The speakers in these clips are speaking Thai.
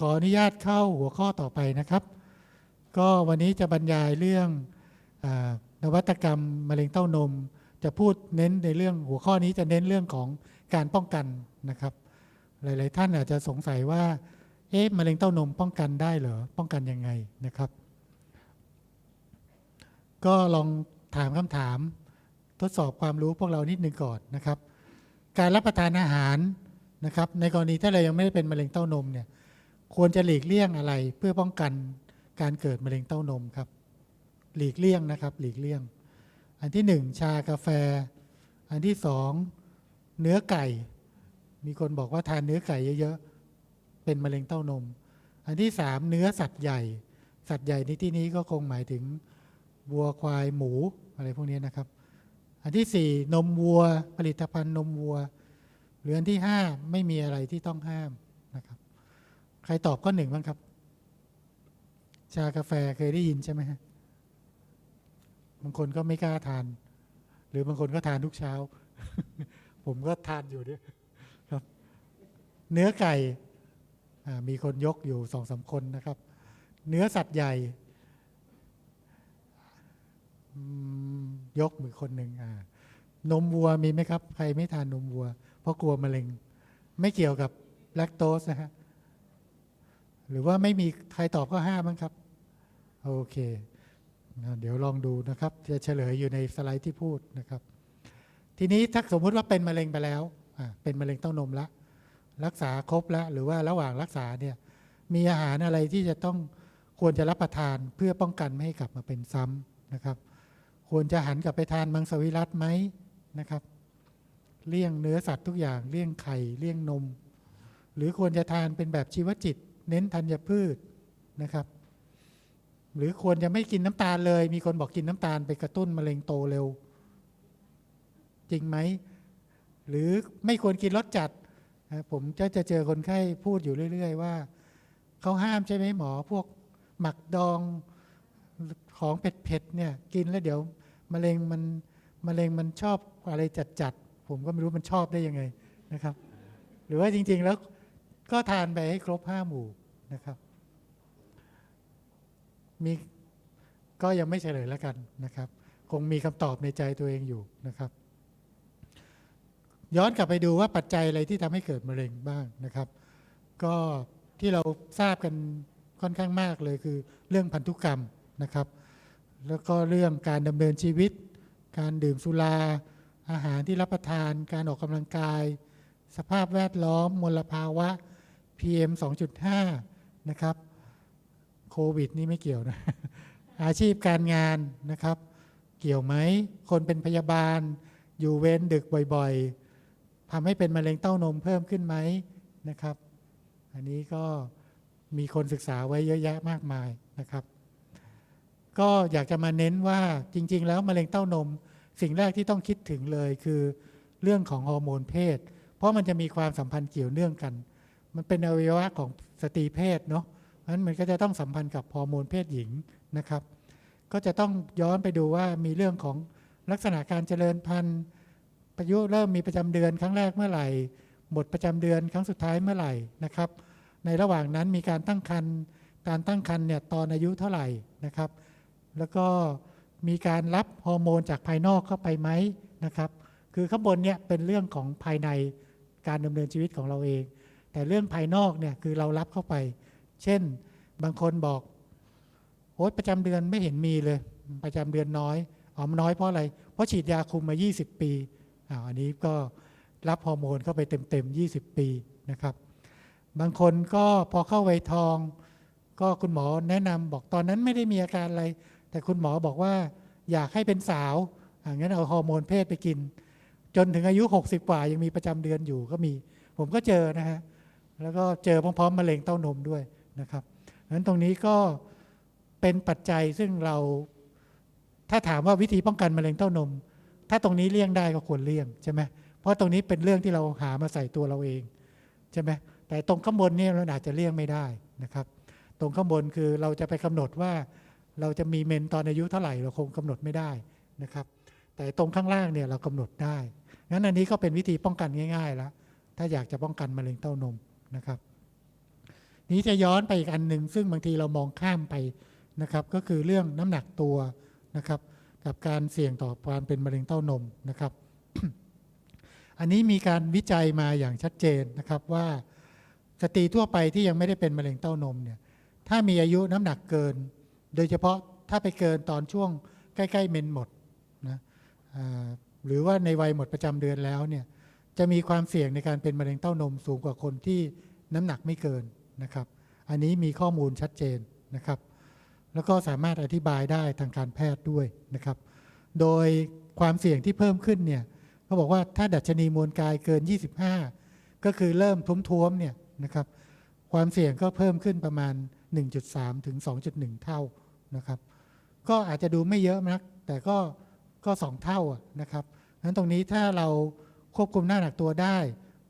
ขออนุญาตเข้าหัวข้อต่อไปนะครับ ก็วันนี้จะบรรยายเรื่องอนวัตกรรมมะเร็งเต้านม จะพูดเน้นในเรื่องหัวข้อนี้จะเน้นเรื่องของการป้องกันนะครับ หลาย ๆ ท่านอาจจะสงสัยว่า เอ๊ะมะเร็งเต้านมป้องกันได้เหรอป้องกันยังไงนะครับ ก็ลองถามคำถาม ทดสอบความรู้พวกเรานิดนึงก่อนนะครับ การรับประทานอาหารนะครับ ในกรณีถ้าเรายังไม่ได้เป็นมะเร็งเต้านมเนี่ย ควรจะหลีกเลี่ยงอะไรเพื่อป้องกันการเกิดมะเร็งเต้านมครับ หลีกเลี่ยงนะครับ หลีกเลี่ยง อันที่หนึ่งชากาแฟ อันที่สองเนื้อไก่ มีคนบอกว่าทานเนื้อไก่เยอะๆ เป็นมะเร็งเต้านม อันที่สามเนื้อสัตว์ใหญ่ สัตว์ใหญ่ในที่นี้ก็คงหมายถึงวัวควายหมูอะไรพวกนี้นะครับ อันที่สี่นมวัว ผลิตภัณฑ์นมวัว หรืออันที่ห้าไม่มีอะไรที่ต้องห้ามนะครับ ใครตอบข้อหนึ่งบ้างครับ ชากาแฟเคยได้ยินใช่ไหมฮะบางคนก็ไม่กล้าทาน หรือบางคนก็ทานทุกเช้า ผมก็ทานอยู่ด้วยครับ เนื้อไก่มีคนยกอยู่สองสามคนนะครับ เนื้อสัตว์ใหญ่ยกมือคนหนึ่งนมวัวมีไหมครับ ใครไม่ทานนมวัว เพราะกลัวมะเร็ง ไม่เกี่ยวกับแลคโตสนะฮะ หรือว่าไม่มีใครตอบข้อห้าบ้งครับ โอเคเดี๋ยวลองดูนะครับ จะเฉลยอยู่ในสไลด์ที่พูดนะครับ ทีนี้ถ้าสมมุติว่าเป็นมะเร็งไปแล้วเป็นมะเร็งเต้านมละ รักษาครบแล้วหรือว่าระหว่างรักษาเนี่ยมีอาหารอะไรที่จะต้องควรจะรับประทานเพื่อป้องกันไม่ให้กลับมาเป็นซ้ำนะครับ ควรจะหันกลับไปทานมังสวิรัตไหมนะครับ เลี่ยงเนื้อสัตว์ทุกอย่าง เลี่ยงไข่ เลี่ยงนม หรือควรจะทานเป็นแบบชีวจิต เน้นธัญพืชนะครับ หรือควรจะไม่กินน้ำตาลเลย มีคนบอกกินน้ำตาลไปกระตุ้นมะเร็งโตเร็ว จริงไหม หรือไม่ควรกินรสจัด ผมจะจะเจอคนไข้พูดอยู่เรื่อย ๆ ว่าเขาห้ามใช่ไหมหมอพวกหมักดองของเผ็ดๆเนี่ยกินแล้วเดี๋ยวมะเร็งมันมะเร็งมันชอบอะไรจัดๆผมก็ไม่รู้มันชอบได้ยังไงนะครับ หรือว่าจริง ๆ แล้ว ก็ทานไปให้ครบห้าหมู่นะครับ มีก็ยังไม่เฉลยแล้วกันนะครับ คงมีคำตอบในใจตัวเองอยู่นะครับ ย้อนกลับไปดูว่าปัจจัยอะไรที่ทำให้เกิดมะเร็งบ้างนะครับ ก็ที่เราทราบกันค่อนข้างมากเลยคือเรื่องพันธุกรรมนะครับ แล้วก็เรื่องการดำเนินชีวิต การดื่มสุราอาหารที่รับประทาน การออกกำลังกาย สภาพแวดล้อมมลภาวะ PM 2.5 นะครับ โควิดนี่ไม่เกี่ยวนะ อาชีพการงานนะครับ เกี่ยวไหม คนเป็นพยาบาล อยู่เว้นดึกบ่อยๆทำให้เป็นมะเร็งเต้านมเพิ่มขึ้นไหมนะครับ อันนี้ก็มีคนศึกษาไว้เยอะแยะมากมายนะครับ ก็อยากจะมาเน้นว่าจริง ๆ แล้วมะเร็งเต้านม สิ่งแรกที่ต้องคิดถึงเลยคือเรื่องของฮอร์โมนเพศ เพราะมันจะมีความสัมพันธ์เกี่ยวเนื่องกัน มันเป็นอวัยวะของสตรีเพศเนาะเพราะนั้นมันก็จะต้องสัมพันธ์กับฮอร์โมนเพศหญิงนะครับ ก็จะต้องย้อนไปดูว่ามีเรื่องของลักษณะการเจริญพันธุ์ประยุเริ่มมีประจำเดือนครั้งแรกเมื่อไหร่ หมดประจำเดือนครั้งสุดท้ายเมื่อไหร่นะครับ ในระหว่างนั้นมีการตั้งครรภ์การตั้งครรภ์เนี่ยตอนอายุเท่าไหร่นะครับ แล้วก็มีการรับฮอร์โมนจากภายนอกเข้าไปไหมนะครับ คือข้างบนเนี่ยเป็นเรื่องของภายในการดำเนินชีวิตของเราเอง แต่เรื่องภายนอกเนี่ยคือเรารับเข้าไป เช่นบางคนบอกโอ๊ยประจำเดือนไม่เห็นมีเลย ประจำเดือนน้อยอ๋อมนน้อยเพราะอะไร เพราะฉีดยาคุมมา 20 ปีอ่าอันนี้ก็รับฮอร์โมนเข้าไปเต็มๆ 20 ปีนะครับ บางคนก็พอเข้าวัยทอง ก็คุณหมอแนะนำบอกตอนนั้นไม่ได้มีอาการอะไร แต่คุณหมอบอกว่าอยากให้เป็นสาวอ่างั้นเอาฮอร์โมนเพศไปกิน จนถึงอายุ 60 กว่ายังมีประจำเดือนอยู่ก็มี ผมก็เจอนะฮะ แล้วก็เจอพร้อมๆมะเร็งเต้านมด้วยนะครับงั้นตรงนี้ก็เป็นปัจจัยซึ่งเราถ้าถามว่าวิธีป้องกันมะเร็งเต้านม ถ้าตรงนี้เลี่ยงได้ก็ควรเลี่ยงใช่ไหมเพราะตรงนี้เป็นเรื่องที่เราหามาใส่ตัวเราเองใช่ไหมแต่ตรงข้างบนนี่เราอาจจะเลี่ยงไม่ได้นะครับ ตรงข้างบนคือเราจะไปกำหนดว่าเราจะมีเมนตอนอายุเท่าไหร่เราคงกำหนดไม่ได้นะครับ แต่ตรงข้างล่างเนี่ยเรากำหนดได้งั้นอันนี้ก็เป็นวิธีป้องกันง่ายๆแล้วถ้าอยากจะป้องกันมะเร็งเต้านม นะครับ นี้จะย้อนไปอีกอันหนึ่งซึ่งบางทีเรามองข้ามไปนะครับ ก็คือเรื่องน้ำหนักตัวนะครับ กับการเสี่ยงต่อการเป็นมะเร็งเต้านมนะครับ อันนี้มีการวิจัยมาอย่างชัดเจนนะครับว่าสตรีทั่วไปที่ยังไม่ได้เป็นมะเร็งเต้านมเนี่ยถ้ามีอายุน้ำหนักเกิน โดยเฉพาะถ้าไปเกินตอนช่วงใกล้ ๆ เมนหมดนะหรือว่าในวัยหมดประจำเดือนแล้วเนี่ยจะมีความเสี่ยงในการเป็นมะเร็งเต้านมสูงกว่าคนที่ น้ำหนักไม่เกินนะครับ อันนี้มีข้อมูลชัดเจนนะครับ แล้วก็สามารถอธิบายได้ทางการแพทย์ด้วยนะครับ โดยความเสี่ยงที่เพิ่มขึ้นเนี่ยเขาบอกว่าถ้าดัชนีมวลกายเกิน 25 ก็คือเริ่มท้วมๆเนี่ยนะครับความเสี่ยงก็เพิ่มขึ้นประมาณ 1.3 ถึง 2.1 เท่านะครับ ก็อาจจะดูไม่เยอะนัก แต่ก็ก็สองเท่านะครับงั้นตรงนี้ถ้าเราควบคุมน้ำหนักตัวได้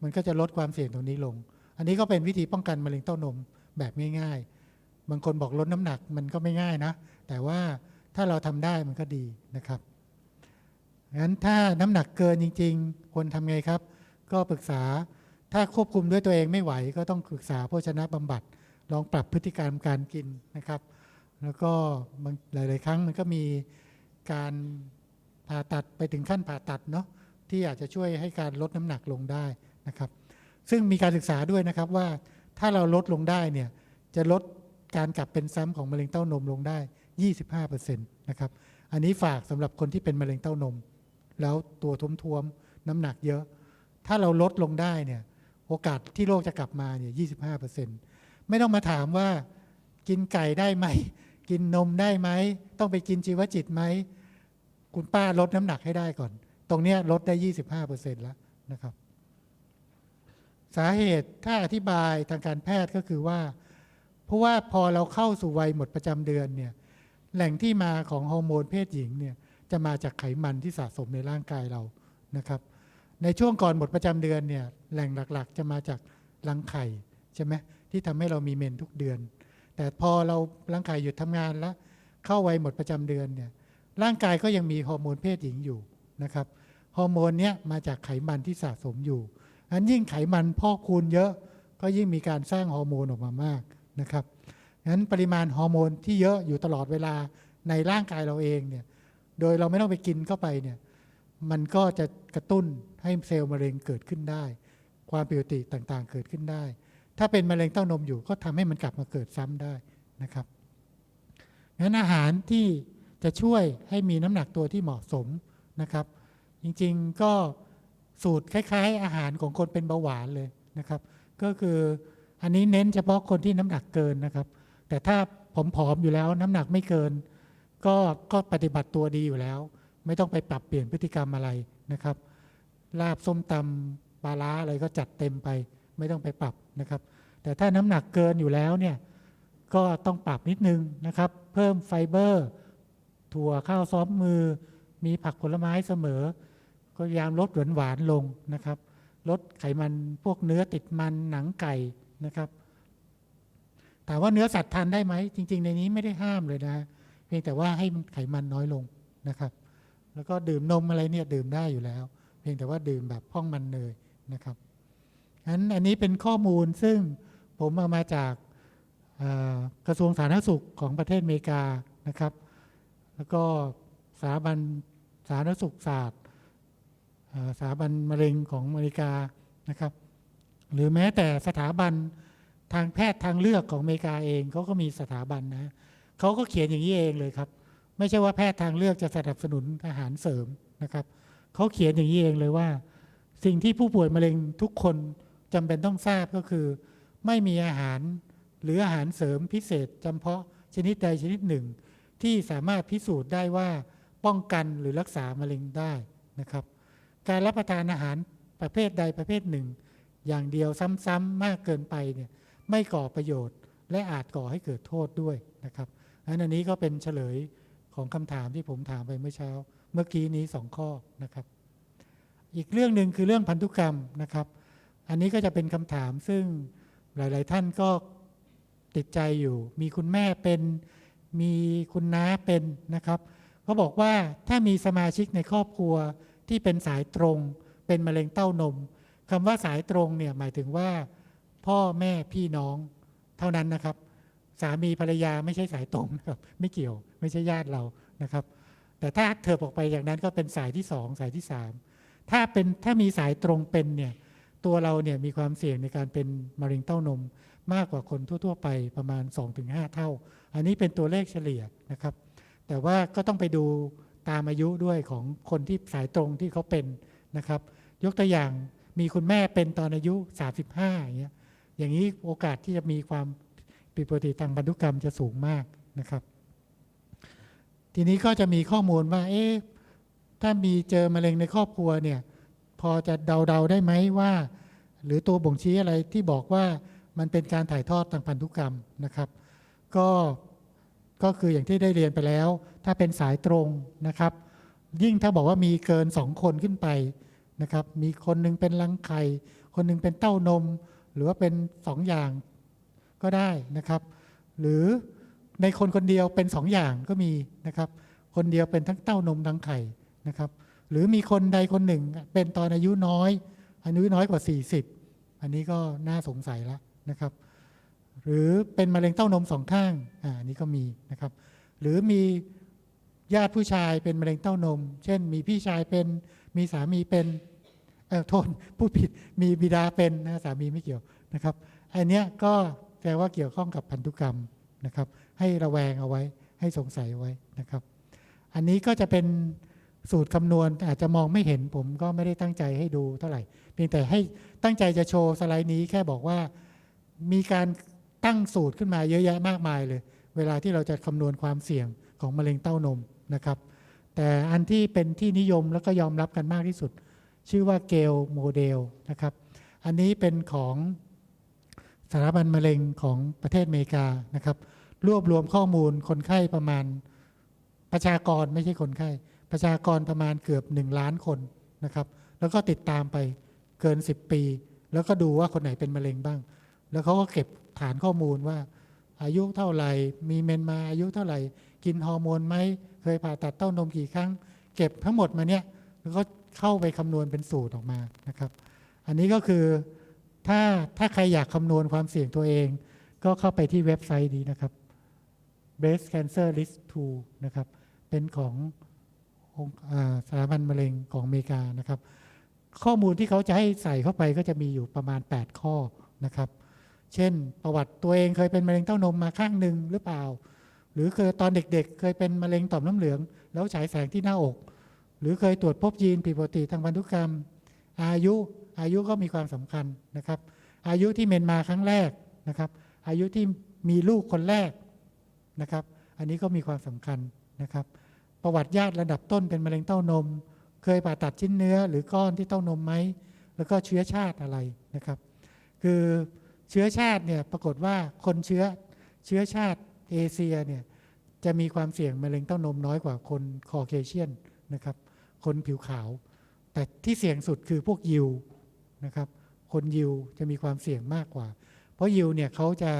มันก็จะลดความเสี่ยงตรงนี้ลง อันนี้ก็เป็นวิธีป้องกันมะเร็งเต้านมแบบง่ายๆ บางคนบอกลดน้ำหนักมันก็ไม่ง่ายนะ แต่ว่าถ้าเราทำได้มันก็ดีนะครับงั้นถ้าน้ำหนักเกินจริง ๆ ควรทำไงครับ ก็ปรึกษาถ้าควบคุมด้วยตัวเองไม่ไหว ก็ต้องปรึกษาโภชนะบำบัด ลองปรับพฤติกรรมการกินนะครับ แล้วก็หลาย ๆ ครั้งมันก็มีการผ่าตัดไปถึงขั้นผ่าตัดเนาะที่อาจจะช่วยให้การลดน้ำหนักลงได้นะครับ ซึ่งมีการศึกษาด้วยนะครับว่าถ้าเราลดลงได้เนี่ยจะลดการกลับเป็นซ้ำของมะเร็งเต้านมลงได้ 25%นะครับ อันนี้ฝากสำหรับคนที่เป็นมะเร็งเต้านม แล้วตัวท้วมๆน้ำหนักเยอะ ถ้าเราลดลงได้เนี่ยโอกาสที่โรคจะกลับมาเนี่ย 25%ไม่ต้องมาถามว่ากินไก่ได้ไหม กินนมได้ไหม ต้องไปกินชีวจิตไหม คุณป้าลดน้ำหนักให้ได้ก่อน ตรงนี้ลดได้ 25%แล้วนะครับ สาเหตุถ้าอธิบายทางการแพทย์ก็คือว่า เพราะว่าพอเราเข้าสู่วัยหมดประจำเดือนเนี่ยแหล่งที่มาของฮอร์โมนเพศหญิงเนี่ยจะมาจากไขมันที่สะสมในร่างกายเรานะครับ ในช่วงก่อนหมดประจำเดือนเนี่ยแหล่งหลักๆ จะมาจากรังไข่ใช่ไหมที่ทำให้เรามีเมนทุกเดือน แต่พอเราร่างกายหยุดทำงานแล้ว เข้าวัยหมดประจำเดือนเนี่ยร่างกายก็ยังมีฮอร์โมนเพศหญิงอยู่นะครับฮอร์โมนเนี้ยมาจากไขมันที่สะสมอยู่ อันยิ่งไขมันพอกคูณเยอะก็ยิ่งมีการสร้างฮอร์โมนออกมามากนะครับงั้นปริมาณฮอร์โมนที่เยอะอยู่ตลอดเวลาในร่างกายเราเองเนี่ย โดยเราไม่ต้องไปกินเข้าไปเนี่ย มันก็จะกระตุ้นให้เซลล์มะเร็งเกิดขึ้นได้ ความผิดปกติต่างๆ เกิดขึ้นได้ ถ้าเป็นมะเร็งเต้านมอยู่ก็ทำให้มันกลับมาเกิดซ้ำได้นะครับงั้นอาหารที่จะช่วยให้มีน้ำหนักตัวที่เหมาะสมนะครับ จริงๆก็ สูตรคล้ายๆ อาหารของคนเป็นเบาหวานเลยนะครับ ก็คืออันนี้เน้นเฉพาะคนที่น้ำหนักเกินนะครับ แต่ถ้าผอมๆอยู่แล้วน้ำหนักไม่เกิน ก็ก็ปฏิบัติตัวดีอยู่แล้ว ไม่ต้องไปปรับเปลี่ยนพฤติกรรมอะไรนะครับลาบส้มตำปลาล้าอะไรก็จัดเต็มไป ไม่ต้องไปปรับนะครับ แต่ถ้าน้ำหนักเกินอยู่แล้วเนี่ยก็ต้องปรับนิดนึงนะครับ เพิ่มไฟเบอร์ ถั่วข้าวซ้อมมือ มีผักผลไม้เสมอ ก็พยายามลดหวานหวานๆลงนะครับ ลดไขมันพวกเนื้อติดมันหนังไก่นะครับถามว่าเนื้อสัตว์ทานได้ไหมจริง ๆ ในนี้ไม่ได้ห้ามเลยนะ เพียงแต่ว่าให้ไขมันน้อยลงนะครับ แล้วก็ดื่มนมอะไรเนี่ยดื่มได้อยู่แล้ว เพียงแต่ว่าดื่มแบบพ่องมันเนยนะครับงั้นอันนี้เป็นข้อมูลซึ่งผมเอามาจากกระทรวงสาธารณสุขของประเทศอเมริกานะครับ แล้วก็สถาบันสาธารณสุขศาสตร์ สถาบันมะเร็งของอเมริกานะครับ หรือแม้แต่สถาบันทางแพทย์ทางเลือกของอเมริกาเองเขาก็มีสถาบันนะเขาก็เขียนอย่างนี้เองเลยครับ ไม่ใช่ว่าแพทย์ทางเลือกจะสนับสนุนอาหารเสริมนะครับเขาเขียนอย่างนี้เองเลยว่า สิ่งที่ผู้ป่วยมะเร็งทุกคนจำเป็นต้องทราบก็คือ ไม่มีอาหารหรืออาหารเสริมพิเศษจำเพาะชนิดใดชนิดหนึ่ง ที่สามารถพิสูจน์ได้ว่าป้องกันหรือรักษามะเร็งได้นะครับ การรับประทานอาหารประเภทใดประเภทหนึ่ง อย่างเดียวซ้ำๆมากเกินไปเนี่ยไม่ก่อประโยชน์และอาจก่อให้เกิดโทษด้วยนะครับอันนี้ก็เป็นเฉลยของคำถามที่ผมถามไปเมื่อเช้า เมื่อกี้นี้สองข้อนะครับ อีกเรื่องหนึ่งคือเรื่องพันธุกรรมนะครับ อันนี้ก็จะเป็นคำถามซึ่งหลาย ๆ ท่านก็ติดใจอยู่ มีคุณแม่เป็นมีคุณน้าเป็นนะครับเขาบอกว่าถ้ามีสมาชิกในครอบครัว ที่เป็นสายตรงเป็นมะเร็งเต้านมคำว่าสายตรงเนี่ยหมายถึงว่า พ่อแม่พี่น้องเท่านั้นนะครับ สามีภรรยาไม่ใช่สายตรงนะครับไม่เกี่ยวไม่ใช่ญาติเรานะครับ แต่ถ้าเถิบออกไปอย่างนั้นก็เป็นสายที่สองสายที่สามถ้าเป็นถ้ามีสายตรงเป็นเนี่ยตัวเราเนี่ยมีความเสี่ยงในการเป็นมะเร็งเต้านม มากกว่าคนทั่ว ๆ ไปประมาณ 2-5 เท่า อันนี้เป็นตัวเลขเฉลี่ยนะครับ แต่ว่าก็ต้องไปดู ตามอายุด้วยของคนที่สายตรงที่เขาเป็นนะครับ ยกตัวอย่างมีคุณแม่เป็นตอนอายุ 35อย่างเงี้ยอย่างนี้โอกาสที่จะมีความผิดปกติทางพันธุกรรมจะสูงมากนะครับ ทีนี้ก็จะมีข้อมูลว่า เอ๊ะถ้ามีเจอมะเร็งในครอบครัวเนี่ยพอจะเดาๆได้ไหมว่า หรือตัวบ่งชี้อะไรที่บอกว่ามันเป็นการถ่ายทอดทางพันธุกรรมนะครับ ก็ ก็คืออย่างที่ได้เรียนไปแล้ว ถ้าเป็นสายตรงนะครับ ยิ่งถ้าบอกว่ามีเกินสองคนขึ้นไปนะครับ มีคนหนึงเป็นรังไข่ คนหนึงเป็นเต้านม หรือว่าเป็นสองอย่างก็ได้นะครับ หรือในคนคนเดียวเป็นสองอย่างก็มีนะครับ คนเดียวเป็นทั้งเต้านมทั้งไข่นะครับ หรือมีคนใดคนหนึ่งเป็นตอนอายุน้อยอายุน้อยกว่า 40 อันนี้ก็น่าสงสัยแล้วนะครับ หรือเป็นมะเร็งเต้านมสองข้างอ่านี้ก็มีนะครับ หรือมีญาติผู้ชายเป็นมะเร็งเต้านม เช่น มีพี่ชายเป็นมีสามีเป็นเออโทษพูดผิดมีบิดาเป็นนะสามีไม่เกี่ยวนะครับอันเนี้ยก็แปลว่าเกี่ยวข้องกับพันธุกรรมนะครับ ให้ระแวงเอาไว้ ให้สงสัยเอาไว้นะครับ อันนี้ก็จะเป็นสูตรคำนวณอาจจะมองไม่เห็นผมก็ไม่ได้ตั้งใจให้ดูเท่าไหร่ เพียงแต่ให้ตั้งใจจะโชว์สไลด์นี้แค่บอกว่ามีการ ตั้งสูตรขึ้นมาเยอะแยะมากมายเลย เวลาที่เราจะคำนวณความเสี่ยงของมะเร็งเต้านมนะครับ แต่อันที่เป็นที่นิยมแล้วก็ยอมรับกันมากที่สุด ชื่อว่าเกลโมเดลนะครับ อันนี้เป็นของสถาบันมะเร็งของประเทศอเมริกานะครับ รวบรวมข้อมูลคนไข้ประมาณประชากรไม่ใช่คนไข้ ประชากรประมาณเกือบ 1 ล้านคนนะครับ แล้วก็ติดตามไปเกิน 10 ปี แล้วก็ดูว่าคนไหนเป็นมะเร็งบ้าง แล้วเขาก็เก็บ ฐานข้อมูลว่า อายุเท่าไหร่ มีเมนมาอายุเท่าไหร่ กินฮอร์โมนไหม เคยผ่าตัดเต้านมกี่ครั้ง เก็บทั้งหมดมาเนี่ยแล้วก็เข้าไปคำนวณเป็นสูตรออกมานะครับ อันนี้ก็คือถ้าถ้าใครอยากคำนวณความเสี่ยงตัวเอง ก็เข้าไปที่เว็บไซต์นี้นะครับ breast cancer list 2นะครับ เป็นของสถาบันมะเร็งของอเมริกานะครับ ข้อมูลที่เขาจะให้ใส่เข้าไปก็จะมีอยู่ประมาณ 8 ข้อนะครับ เช่น ประวัติตัวเองเคยเป็นมะเร็งเต้านมมาข้างหนึ่งหรือเปล่า หรือเคยตอนเด็กๆ เคยเป็นมะเร็งต่อมน้ำเหลือง แล้วฉายแสงที่หน้าอก หรือเคยตรวจพบยีนผิดปกติทางพันธุกรรม อายุอายุก็มีความสำคัญนะครับ อายุที่เมนมาครั้งแรกนะครับ อายุที่มีลูกคนแรกนะครับ อันนี้ก็มีความสำคัญนะครับ ประวัติญาติระดับต้นเป็นมะเร็งเต้านม เคยผ่าตัดชิ้นเนื้อหรือก้อนที่เต้านมไหมแล้วก็เชื้อชาติอะไรนะครับ คือ เชื้อชาติเนี่ยปรากฏว่าคนเชื้อเชื้อชาติเอเชียเนี่ยจะมีความเสี่ยงมะเร็งเต้านมน้อยกว่าคนคอเคเชียนนะครับคนผิวขาว แต่ที่เสี่ยงสุดคือพวกยิวนะครับคนยิวจะมีความเสี่ยงมากกว่า เพราะยิวเนี่ยเขาจะ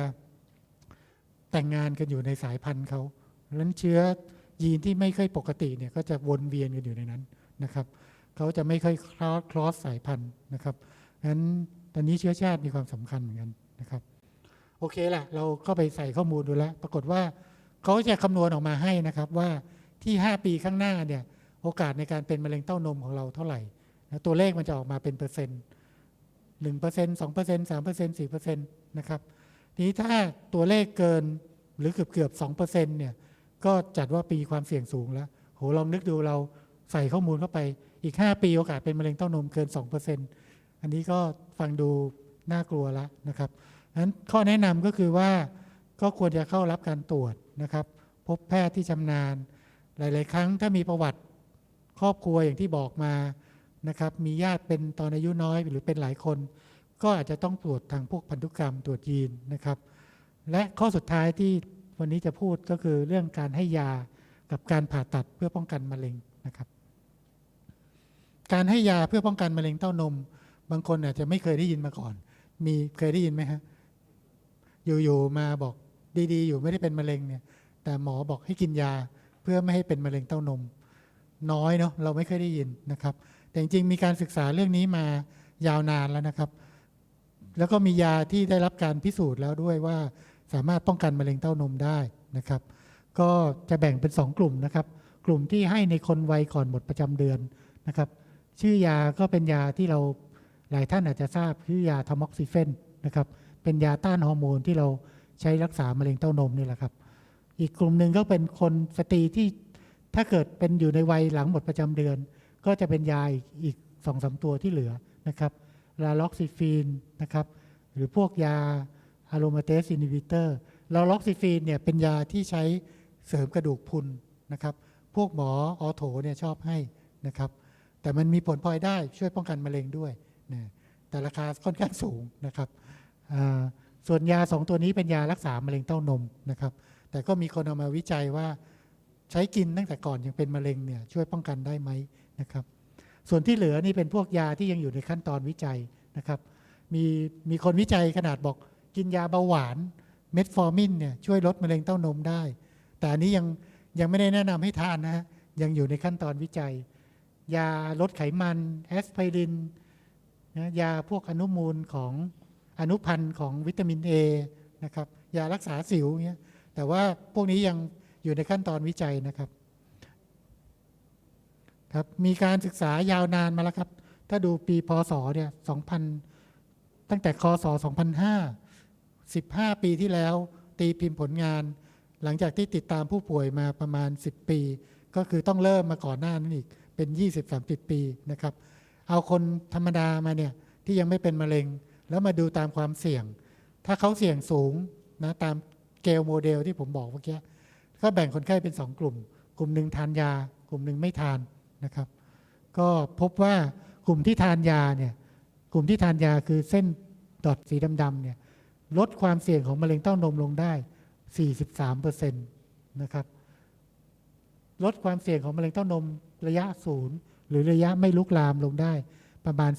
แต่งงานกันอยู่ในสายพันธุ์เขาดังนั้นเชื้อยีนที่ไม่ค่อยปกติเนี่ยก็จะวนเวียนกันอยู่ในนั้นนะครับเขาจะไม่ค่อยคลอสคลอสสายพันธุ์นะครับงั้น ตอนนี้เชื้อชาติมีความสำคัญเหมือนกันนะครับ โอเคละเราก็ไปใส่ข้อมูลดูแล้ว ปรากฏว่าเขาจะคำนวณออกมาให้นะครับว่าที่ 5 ปีข้างหน้าเนี่ยโอกาสในการเป็นมะเร็งเต้านมของเราเท่าไหร่นะตัวเลขมันจะออกมาเป็นเปอร์เซ็นต์หนึ่งเปอร์เซ็นต์สองเปอร์เซ็นต์สามเปอร์เซ็นต์สี่เปอร์เซ็นต์นะครับทีนี้ถ้าตัวเลขเกินหรือเกือบเกือบสองเปอร์เซ็นต์เนี่ยก็จัดว่าปีความเสี่ยงสูงแล้วโหลองนึกดูเราใส่ข้อมูลเข้าไปอีก 5 ปีโอกาสเป็นมะเร็งเต้านมเกิน2% อันนี้ก็ฟังดูน่ากลัวแล้วนะครับนั้นข้อแนะนำก็คือว่าก็ควรจะเข้ารับการตรวจนะครับ พบแพทย์ที่ชำนาญ หลาย ๆ ครั้งถ้ามีประวัติครอบครัวอย่างที่บอกมานะครับ มีญาติเป็นตอนอายุน้อยหรือเป็นหลายคน ก็อาจจะต้องตรวจทางพวกพันธุกรรมตรวจยีนนะครับ และข้อสุดท้ายที่วันนี้จะพูดก็คือเรื่องการให้ยากับการผ่าตัดเพื่อป้องกันมะเร็งนะครับ การให้ยาเพื่อป้องกันมะเร็งเต้านม บางคนอาจจะไม่เคยได้ยินมาก่อน มีเคยได้ยินไหมฮะ อยู่ๆมาบอกดีๆ อยู่ไม่ได้เป็นมะเร็งเนี่ย แต่หมอบอกให้กินยาเพื่อไม่ให้เป็นมะเร็งเต้านม น้อยเนาะเราไม่เคยได้ยินนะครับ แต่จริงๆมีการศึกษาเรื่องนี้มายาวนานแล้วนะครับ แล้วก็มียาที่ได้รับการพิสูจน์แล้วด้วยว่าสามารถป้องกันมะเร็งเต้านมได้นะครับ ก็จะแบ่งเป็น 2 กลุ่มนะครับ กลุ่มที่ให้ในคนวัยก่อนหมดประจำเดือนนะครับ ชื่อยาก็เป็นยาที่เรา หลายท่านอาจจะทราบชื่อยาทามอกซิเฟนนะครับเป็นยาต้านฮอร์โมนที่เราใช้รักษามะเร็งเต้านมนี่แหละครับ อีกกลุ่มหนึ่งก็เป็นคนสตรีที่ถ้าเกิดเป็นอยู่ในวัยหลังหมดประจำเดือน ก็จะเป็นยาอีกสองสามตัวที่เหลือนะครับลาล็อกซิฟีนนะครับหรือพวกยาอะโรมาเตสอินิวิเตอร์ลาล็อกซิฟีนเนี่ยเป็นยาที่ใช้เสริมกระดูกพุนนะครับพวกหมอออโถเนี่ยชอบให้นะครับแต่มันมีผลพลอยได้ช่วยป้องกันมะเร็งด้วย นะแต่ราคาค่อนข้างสูงนะครับส่วนยาสองตัวนี้เป็นยารักษามะเร็งเต้านมนะครับ แต่ก็มีคนเอามาวิจัยว่าใช้กินตั้งแต่ก่อนยังเป็นมะเร็งเนี่ยช่วยป้องกันได้ไหมนะครับ ส่วนที่เหลือนี่เป็นพวกยาที่ยังอยู่ในขั้นตอนวิจัยนะครับ มีมีคนวิจัยขนาดบอกกินยาเบาหวานเมทฟอร์มินเนี่ยช่วยลดมะเร็งเต้านมได้ แต่อันนี้ยังยังไม่ได้แนะนำให้ทานนะฮะยังอยู่ในขั้นตอนวิจัย ยาลดไขมันแอสไพริน นะยาพวกอนุมูลของอนุพันธ์ของวิตามิน A นะครับยารักษาสิวเงี้ยแต่ว่าพวกนี้ยังอยู่ในขั้นตอนวิจัยนะครับครับมีการศึกษายาวนานมาแล้วครับ ถ้าดูปีพศเนี่ย2000 ตั้งแต่คศ 2005 15 ปีที่แล้ว ตีพิมพ์ผลงาน หลังจากที่ติดตามผู้ป่วยมาประมาณ 10 ปี ก็คือต้องเริ่มมาก่อนหน้านั้นอีกเป็น 20-30 ปีนะครับ เอาคนธรรมดามาเนี่ยที่ยังไม่เป็นมะเร็ง แล้วมาดูตามความเสี่ยง ถ้าเขาเสี่ยงสูงนะตามเกลโมเดลที่ผมบอกเมื่อกี้ก็แบ่งคนไข้เป็น 2 กลุ่ม กลุ่มหนึ่งทานยา กลุ่มหนึ่งไม่ทานนะครับ ก็พบว่ากลุ่มที่ทานยาเนี่ยกลุ่มที่ทานยาคือเส้นดอทสีดำๆเนี่ยลดความเสี่ยงของมะเร็งเต้านมลงได้ 43%นะครับลดความเสี่ยงของมะเร็งเต้านมระยะศูนย์ หรือระยะไม่ลุกลามลงได้ประมาณ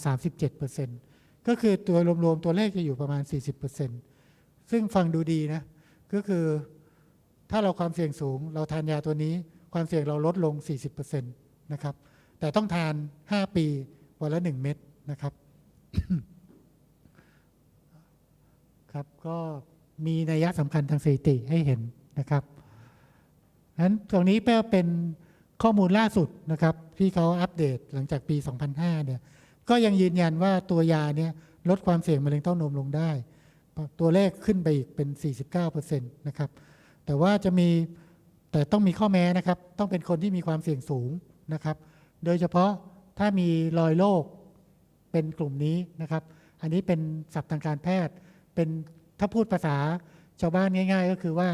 37%ก็คือตัวรวมๆตัวเลขจะอยู่ประมาณ 40%ซึ่งฟังดูดีนะ ก็คือถ้าเราความเสี่ยงสูง เราทานยาตัวนี้ ความเสี่ยงเราลดลง 40%นะครับ แต่ต้องทาน 5 ปี วันละ 1 เม็ดนะครับ ครับ ก็มีนัยสำคัญทางสถิติให้เห็นนะครับนั้นตรงนี้เป็น ข้อมูลล่าสุดนะครับที่เขาอัปเดตหลังจากปี 2005 เนี่ยก็ยังยืนยันว่าตัวยาเนี่ยลดความเสี่ยงมะเร็งเต้านมลงได้ ตัวเลขขึ้นไปอีกเป็น 49%นะครับแต่ว่าจะมีแต่ต้องมีข้อแม้นะครับ ต้องเป็นคนที่มีความเสี่ยงสูงนะครับ โดยเฉพาะถ้ามีรอยโรคเป็นกลุ่มนี้นะครับ อันนี้เป็นศัพท์ทางการแพทย์ เป็นถ้าพูดภาษาชาวบ้านง่าย ๆ ก็คือว่า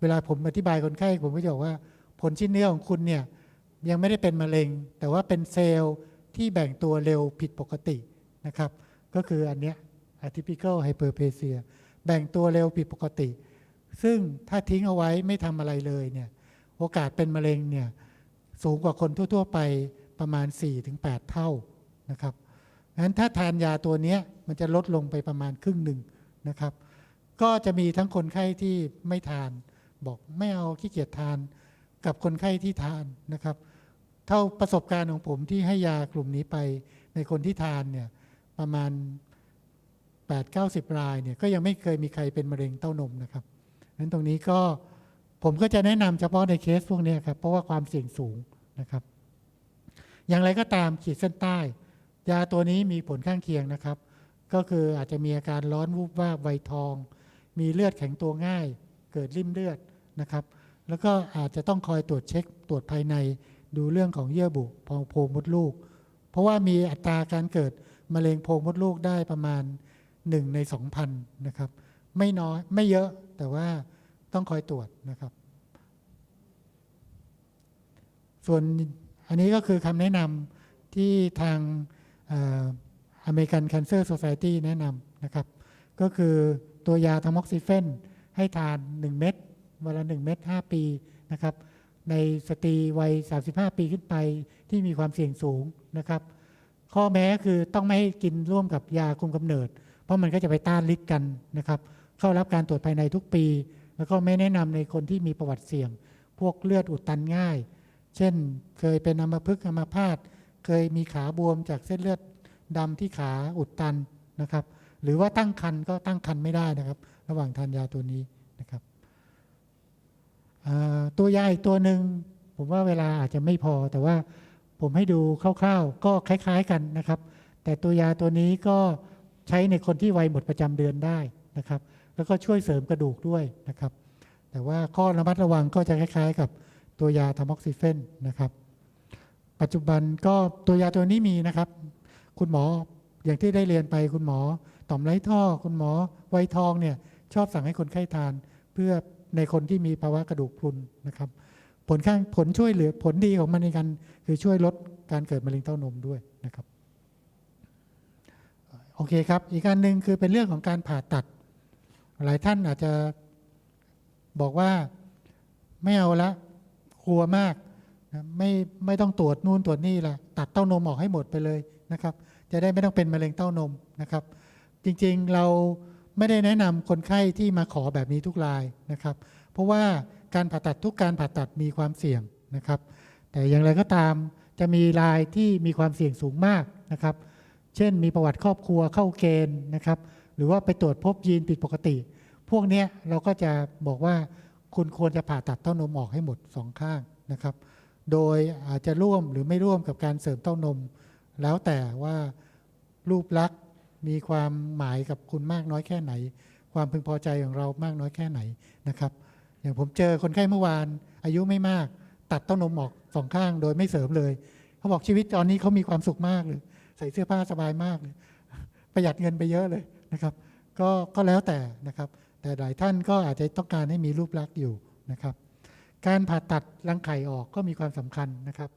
เวลาผมอธิบายคนไข้ผมก็จะบอกว่า ผลชิ้นเนื้อของคุณเนี่ยยังไม่ได้เป็นมะเร็ง แต่ว่าเป็นเซลล์ที่แบ่งตัวเร็วผิดปกตินะครับ ก็คืออันเนี้ย atypical hyperplasia แบ่งตัวเร็วผิดปกติ ซึ่งถ้าทิ้งเอาไว้ไม่ทำอะไรเลยเนี่ยโอกาสเป็นมะเร็งเนี่ยสูงกว่าคนทั่ว ๆ ไปประมาณ 4-8 เท่านะครับงั้นถ้าทานยาตัวนี้มันจะลดลงไปประมาณครึ่งหนึ่งนะครับ ก็จะมีทั้งคนไข้ที่ไม่ทาน บอกไม่เอาขี้เกียจทาน กับคนไข้ที่ทานนะครับ เท่าประสบการณ์ของผมที่ให้ยากลุ่มนี้ไปในคนที่ทานเนี่ยประมาณ 8-90 รายเนี่ยก็ยังไม่เคยมีใครเป็นมะเร็งเต้านมนะครับนั้นตรงนี้ก็ผมก็จะแนะนำเฉพาะในเคสพวกนี้ครับเพราะว่าความเสี่ยงสูงนะครับ อย่างไรก็ตามขีดเส้นใต้ ยาตัวนี้มีผลข้างเคียงนะครับ ก็คืออาจจะมีอาการร้อนวูบวาบไวทอง มีเลือดแข็งตัวง่าย เกิดริ่มเลือดนะครับ แล้วก็อาจจะต้องคอยตรวจเช็คตรวจภายในดูเรื่องของเยื่อบุโพรงมดลูก เพราะว่ามีอัตราการเกิดมะเร็งโพรงมดลูกได้ประมาณ 1 ใน 2,000นะครับไม่น้อยไม่เยอะแต่ว่าต้องคอยตรวจนะครับ ส่วนอันนี้ก็คือคำแนะนำที่ทางอเมริกัน Cancer Society แนะนำนะครับ ก็คือตัวยาทามอกซิเฟนให้ทาน 1 เม็ด วันละ1เม็ด5ปีนะครับ ในสตรีวัย 35 ปีขึ้นไปที่มีความเสี่ยงสูงนะครับ ข้อแม้คือต้องไม่กินร่วมกับยาคุมกำเนิด เพราะมันก็จะไปต้านฤทธิ์กันนะครับ เข้ารับการตรวจภายในทุกปี แล้วก็ไม่แนะนำในคนที่มีประวัติเสี่ยง พวกเลือดอุดตันง่าย เช่น เคยเป็นอัมพฤกษ์อัมพาตเคยมีขาบวมจากเส้นเลือดดำที่ขาอุดตันนะครับ หรือว่าตั้งครรภ์ก็ตั้งครรภ์ไม่ได้นะครับ ระหว่างทานยาตัวนี้นะครับ ตัวยาอีกตัวหนึ่งผมว่าเวลาอาจจะไม่พอ แต่ว่าผมให้ดูคร่าวๆ ก็คล้ายๆกันนะครับ แต่ตัวยาตัวนี้ก็ใช้ในคนที่วัยหมดประจำเดือนได้นะครับ แล้วก็ช่วยเสริมกระดูกด้วยนะครับ แต่ว่าข้อระมัดระวังก็จะคล้ายๆ กับตัวยาทามอกซิเฟนนะครับ ปัจจุบันก็ตัวยาตัวนี้มีนะครับ คุณหมออย่างที่ได้เรียนไปคุณหมอต่อมไร้ท่อ คุณหมอไวทองเนี่ยชอบสั่งให้คนไข้ทานเพื่อ ในคนที่มีภาวะกระดูกพรุนนะครับ ผลข้างผลช่วยเหลือผลดีของมันในการคือช่วยลดการเกิดมะเร็งเต้านมด้วยนะครับโอเคครับ อีกการหนึ่งคือเป็นเรื่องของการผ่าตัด หลายท่านอาจจะบอกว่าไม่เอาละกลัวมากนะไม่ไม่ต้องตรวจนู่นตรวจนี่ละตัดเต้านมออกให้หมดไปเลยนะครับ จะได้ไม่ต้องเป็นมะเร็งเต้านมนะครับ จริงๆเรา ไม่ได้แนะนำคนไข้ที่มาขอแบบนี้ทุกรายนะครับ เพราะว่าการผ่าตัดทุกการผ่าตัดมีความเสี่ยงนะครับ แต่อย่างไรก็ตามจะมีรายที่มีความเสี่ยงสูงมากนะครับ เช่นมีประวัติครอบครัวเข้าเกณฑ์นะครับ หรือว่าไปตรวจพบยีนผิดปกติ พวกนี้เราก็จะบอกว่าคุณควรจะผ่าตัดเต้านมออกให้หมดสองข้างนะครับ โดยอาจจะร่วมหรือไม่ร่วมกับการเสริมเต้านม แล้วแต่ว่ารูปลักษณ์ มีความหมายกับคุณมากน้อยแค่ไหน ความพึงพอใจของเรามากน้อยแค่ไหนนะครับ อย่างผมเจอคนไข้เมื่อวาน อายุไม่มาก ตัดเต้านมออกสองข้างโดยไม่เสริมเลย เขาบอกชีวิตตอนนี้เขามีความสุขมากเลย ใส่เสื้อผ้าสบายมากเลยประหยัดเงินไปเยอะเลยนะครับ ก็ก็แล้วแต่นะครับ แต่หลายท่านก็อาจจะต้องการให้มีรูปลักษณ์อยู่นะครับ การผ่าตัดรังไข่ออกก็มีความสำคัญนะครับ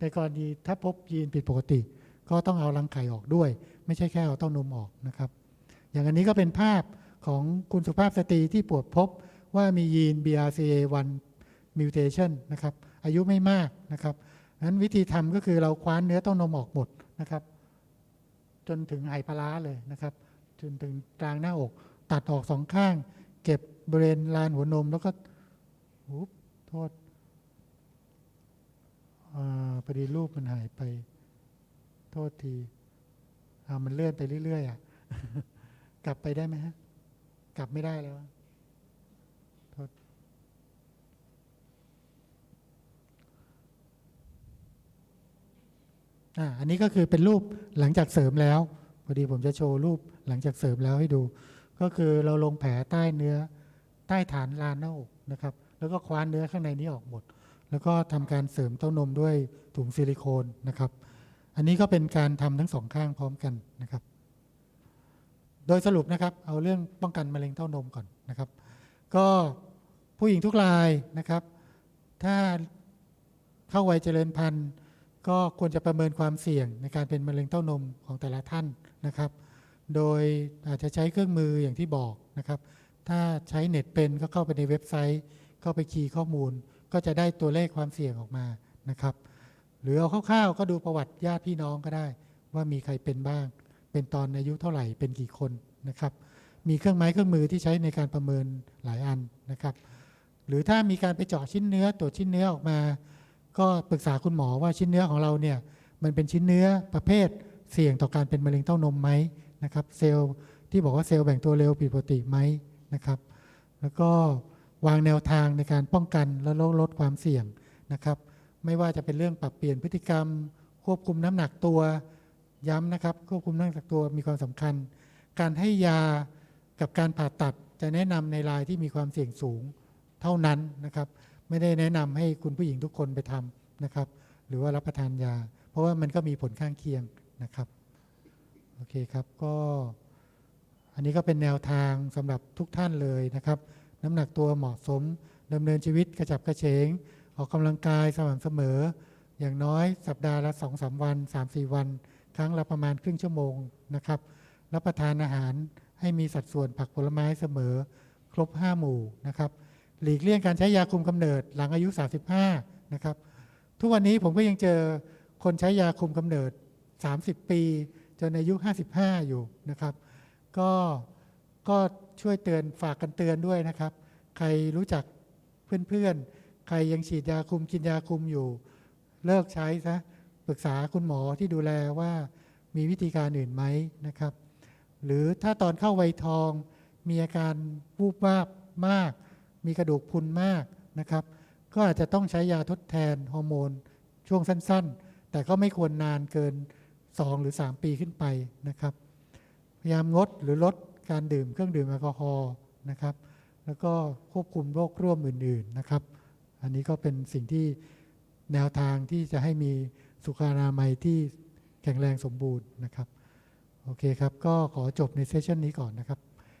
ในกรณีถ้าพบยีนผิดปกติ ก็ต้องเอารังไข่ออกด้วย ไม่ใช่แค่เอาเต้านมออกนะครับ อย่างอันนี้ก็เป็นภาพของคุณสุภาพสตรีที่ปวดพบว่ามียีน BRCA1 mutation นะครับ อายุไม่มากนะครับนั้นวิธีทำก็คือเราคว้านเนื้อเต้านมออกหมดนะครับ จนถึงไหปลาร้าเลยนะครับ จนถึงกลางหน้าอก ตัดออกสองข้าง เก็บบริเวณลานหัวนมแล้วก็อุ๊บโทษอาพอดีรูปมันหายไป โทษทีอ่ามันเลื่อนไปเรื่อยๆอะ กลับไปได้ไหมฮะ กลับไม่ได้แล้วโทษอ่าอันนี้ก็คือเป็นรูปหลังจากเสริมแล้วพอดีผมจะโชว์รูปหลังจากเสริมแล้วให้ดู ก็คือเราลงแผลใต้เนื้อ ใต้ฐานลานหน้าอกนะครับ แล้วก็คว้านเนื้อข้างในนี้ออกหมด แล้วก็ทำการเสริมเต้านมด้วยถุงซิลิโคนนะครับ อันนี้ก็เป็นการทำทั้งสองข้างพร้อมกันนะครับ โดยสรุปนะครับ เอาเรื่องป้องกันมะเร็งเต้านมก่อนนะครับ ก็ผู้หญิงทุกรายนะครับ ถ้าเข้าวัยเจริญพันธุ์ ก็ควรจะประเมินความเสี่ยงในการเป็นมะเร็งเต้านมของแต่ละท่านนะครับ โดยอาจจะใช้เครื่องมืออย่างที่บอกนะครับ ถ้าใช้เน็ตเป็นก็เข้าไปในเว็บไซต์ เข้าไปคีย์ข้อมูล ก็จะได้ตัวเลขความเสี่ยงออกมานะครับ หรือเอาคร่าวๆก็ดูประวัติญาติพี่น้องก็ได้ ว่ามีใครเป็นบ้าง เป็นตอนอายุเท่าไหร่เป็นกี่คนนะครับ มีเครื่องไม้เครื่องมือที่ใช้ในการประเมินหลายอันนะครับ หรือถ้ามีการไปเจาะชิ้นเนื้อตรวจชิ้นเนื้อออกมา ก็ปรึกษาคุณหมอว่าชิ้นเนื้อของเราเนี่ยมันเป็นชิ้นเนื้อประเภทเสี่ยงต่อการเป็นมะเร็งเต้านมไหมนะครับ เซลล์ที่บอกว่าเซลล์แบ่งตัวเร็วผิดปกติไหมนะครับ แล้วก็วางแนวทางในการป้องกันและลดความเสี่ยงนะครับ ไม่ว่าจะเป็นเรื่องปรับเปลี่ยนพฤติกรรม ควบคุมน้ำหนักตัวย้ำนะครับ ควบคุมน้ำหนักตัวมีความสำคัญ การให้ยากับการผ่าตัดจะแนะนำในรายที่มีความเสี่ยงสูงเท่านั้นนะครับ ไม่ได้แนะนำให้คุณผู้หญิงทุกคนไปทำนะครับ หรือว่ารับประทานยา เพราะว่ามันก็มีผลข้างเคียงนะครับโอเคครับก็อันนี้ก็เป็นแนวทางสำหรับทุกท่านเลยนะครับ น้ำหนักตัวเหมาะสมดำเนินชีวิตกระจับกระเฉง ออกกำลังกายสม่ำเสมอ อย่างน้อยสัปดาห์ละ2องสาวัน3-4 วัน ครั้งละประมาณครึ่งชั่วโมงนะครับรับประทานอาหารให้มีสัดส่วนผักผลไม้เสมอ ครบ 5 หมู่นะครับหลีกเลี่ยงการใช้ยาคุมกำเนิดหลังอายุ 35 นะครับ ทุกวันนี้ผมก็ยังเจอคนใช้ยาคุมกำเนิด 30 ปี จนอายุ 55 อยู่นะครับ ก็ก็ช่วยเตือนฝากกันเตือนด้วยนะครับ ใครรู้จักเพื่อนๆ ใครยังฉีดยาคุมกินยาคุมอยู่ เลิกใช้ซะปรึกษาคุณหมอที่ดูแลว่ามีวิธีการอื่นไหมนะครับ หรือถ้าตอนเข้าวัยทอง มีอาการวูบวาบมาก มีกระดูกพุนมากนะครับ ก็อาจจะต้องใช้ยาทดแทนฮอร์โมน ช่วงสั้นๆ แต่ก็ไม่ควรนานเกิน 2 หรือ 3 ปีขึ้นไปนะครับ พยายามงดหรือลดการดื่มเครื่องดื่มแอลกอฮอล์นะครับ แล้วก็ควบคุมโรคร่วมอื่นๆนะครับ อันนี้ก็เป็นสิ่งที่แนวทางที่จะให้มีสุขานามัยที่แข็งแรงสมบูรณ์นะครับ โอเคครับ ก็ขอจบในเซสชันนี้ก่อนนะครับ